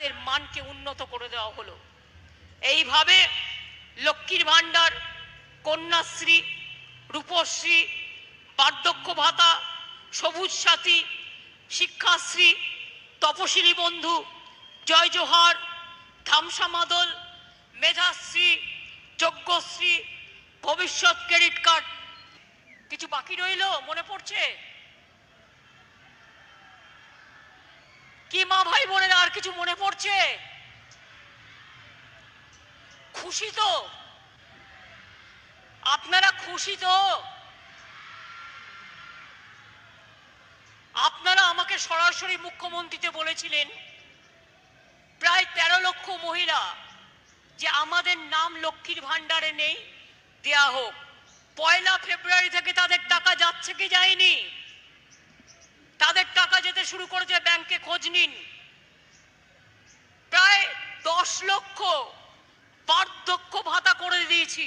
মানকে উন্নত করে দেওয়া হলো। এইভাবে লক্ষ্মীর ভাণ্ডার, কন্যাশ্রী, রূপশ্রী, বার্ধক্য ভাতা, সবুজ সাথী, শিক্ষাশ্রী, তপশিলি বন্ধু, জয় জোহার, ধামসা মাদল, মেধাশ্রী, যজ্ঞশ্রী, ভবিষ্যৎ ক্রেডিট কার্ড। কিছু বাকি রইল? মনে পড়ছে? কি মা ভাই বোনেরা আর কিছু মনে পড়ছে? খুশি তো? আপনারা খুশি তো? আপনারা আমাকে সরাসরি মুখ্যমন্ত্রীতে বলেছিলেন, প্রায় তেরো লক্ষ মহিলা যে আমাদের নাম লক্ষ্মীর ভাণ্ডারে নেই, দেয়া হোক। পয়লা ফেব্রুয়ারি থেকে তাদের টাকা যাচ্ছে কি যায়নি? তাদের টাকা যেতে শুরু করেছে ব্যাংকে খোঁজ নিন। প্রায় দশ লক্ষ বার্ধক্য ভাতা করে দিয়েছি।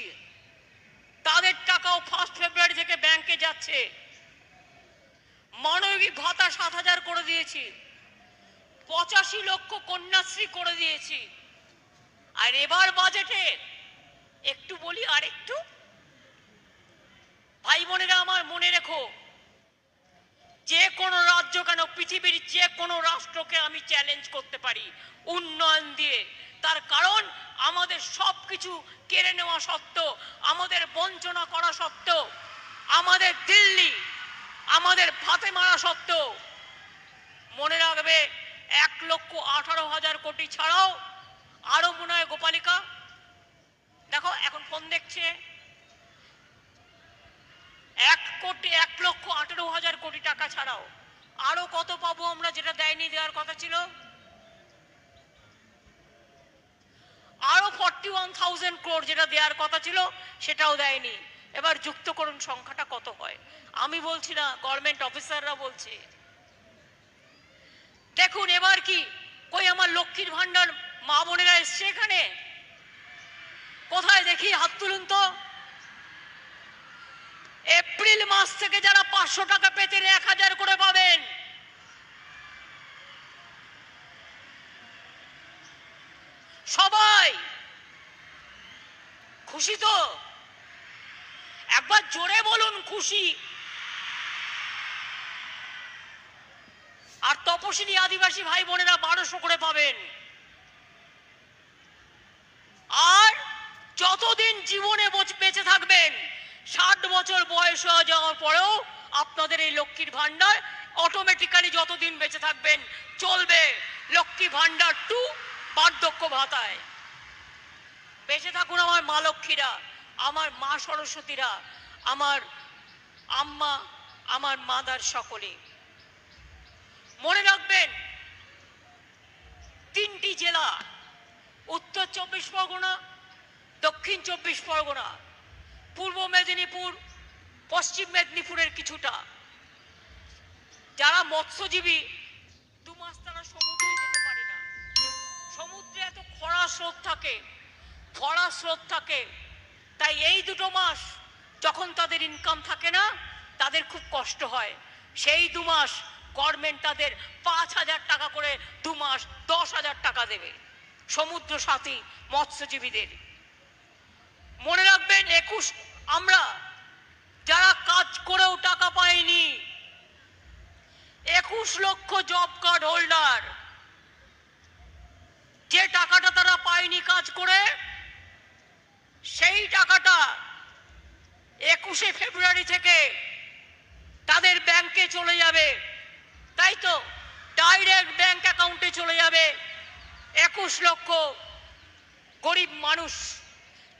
তাদের টাকাও ফার্স্ট ফেব্রুয়ারি থেকে ব্যাংকে যাচ্ছে। মানবিক ভাতা সাত হাজার করে দিয়েছি। পঁচাশি লক্ষ কন্যাশ্রী করে দিয়েছি। আর এবার বাজেটে একটু বলি আর একটু ভাই বোনেরা আমার মনে রেখো রাজ্য কেন? পৃথিবীর যে কোনো রাষ্ট্রকে আমি চ্যালেঞ্জ করতে পারি, উন্নয়ন দিয়ে। তার কারণ, আমাদের সব কিছু কেড়ে নেওয়া সত্ত্বেও, আমাদের বঞ্চনা করা সত্ত্বেও, আমাদের দিল্লি, আমাদের ভাতে মারা সত্ত্বেও, মনে রাখবে, এক লক্ষ আঠারো হাজার কোটি ছাড়াও আরও মনে হয় গোপালিকা। দেখো, এখন ফোন দেখছে। এক কোটি, এক লক্ষ আঠেরো হাজার কোটি টাকা ছাড়াও আরও কত পাবো আমরা যেটা দেয়নি দেওয়ার কথা ছিল? আরও ফর্টি ওয়ান থাউজেন্ড যেটা দেওয়ার কথা ছিল, সেটাও দেয়নি। এবার যুক্তকরণ সংখ্যাটা কত হয়। আমি বলছি না গভর্নমেন্ট অফিসাররা বলছে। দেখুন এবার কি? কই আমার লক্ষ্মীর ভান্ডার মা বোনেরা এসছে এখানে? কোথায় দেখি? হাত তুলুন তো। এপ্রিল মাস থেকে যারা পাঁচশো টাকা পেতে এক হাজার করে পাবেন। সবাই। খুশি তো? একবার জোরে বলুন, খুশি। আর তপশিলি আদিবাসী ভাই বোনেরা বারোশো করে পাবেন। আর যতদিন জীবনে বেঁচে থাকবেন, ষাট বছর বয়স হয়ে যাওয়ার পরেও আপনাদের এই লক্ষ্মীর ভান্ডার অটোমেটিক্যালি যতদিন বেঁচে থাকবেন, চলবে। লক্ষ্মী ভান্ডার টু বার্ধক্য ভাতায়। বেঁচে থাকুন আমার মা লক্ষ্মীরা, আমার মা সরস্বতীরা, আমার আম্মা, আমার মাদার সকলে। মনে রাখবেন, তিনটি জেলা, উত্তর চব্বিশ পরগনা, দক্ষিণ চব্বিশ পরগনা, পূর্ব মেদিনীপুর, পশ্চিম মেদিনীপুরের কিছুটা। যারা মৎস্যজীবী স্রোত থাকে খরা স্রোত থাকে। তাই এই দুটো মাস যখন তাদের ইনকাম থাকে না, তাদের খুব কষ্ট হয়। সেই দু মাস গভর্নমেন্ট তাদের পাঁচ হাজার টাকা করে দু মাস দশ হাজার টাকা দেবে সমুদ্র সাথী মৎস্যজীবীদের। মনে রাখবেন, একুশ আমরা যারা কাজ করেও টাকা পাইনি, একুশ লক্ষ জব কার্ড হোল্ডার যে টাকাটা পায়নি কাজ করে সেই টাকাটা একুশে ফেব্রুয়ারি থেকে তাদের ব্যাংকে চলে যাবে। তাই তো ডাইরেক্ট ব্যাংক অ্যাকাউন্টে চলে যাবে। একুশ লক্ষ গরিব মানুষ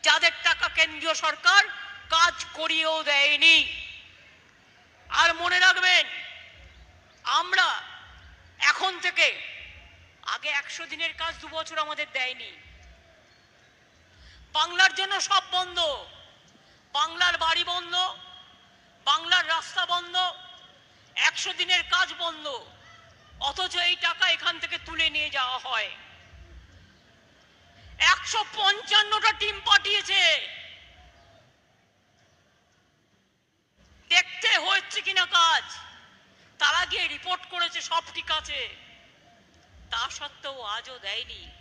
যাদের টাকা কেন্দ্রীয় সরকার কাজ করিয়েও দেয়নি। আর মনে রাখবেন, আমরা এখন থেকে আগে একশো দিনের কাজ দু বছর আমাদের দেয়নি। বাংলার জন্য সব বন্ধ। বাংলার বাড়ি বন্ধ, বাংলার রাস্তা বন্ধ, একশো দিনের কাজ বন্ধ। অথচ এই টাকা এখান থেকে তুলে নিয়ে যাওয়া হয়। একশো পঞ্চান্নটা টিম পাঠিয়েছে। দেখতে হচ্ছে কিনা কাজ? তারা গিয়ে রিপোর্ট করেছে, সব ঠিক আছে। তা সত্ত্বেও আজও দেয়নি।